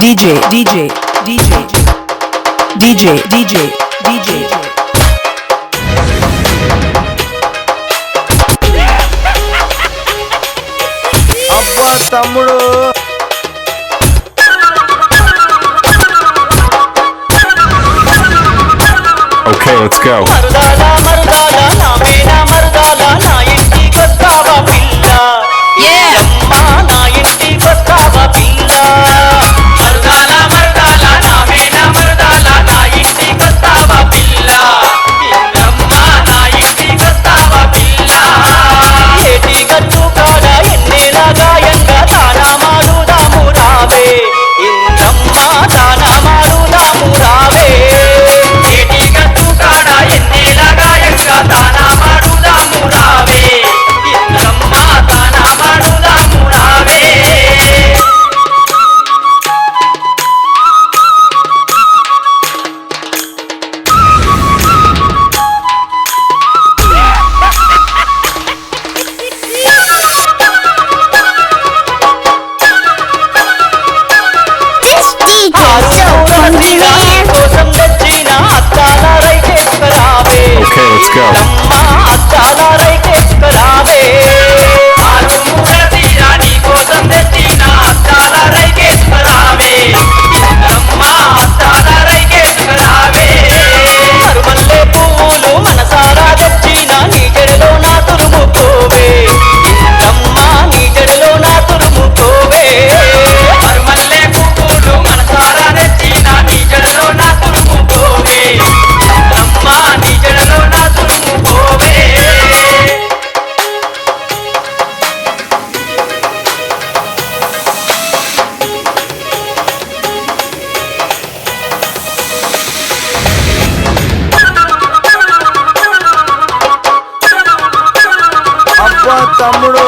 DJ, DJ, DJ, DJ, DJ, DJ. DJ. Tamil go. తమ్ముడు.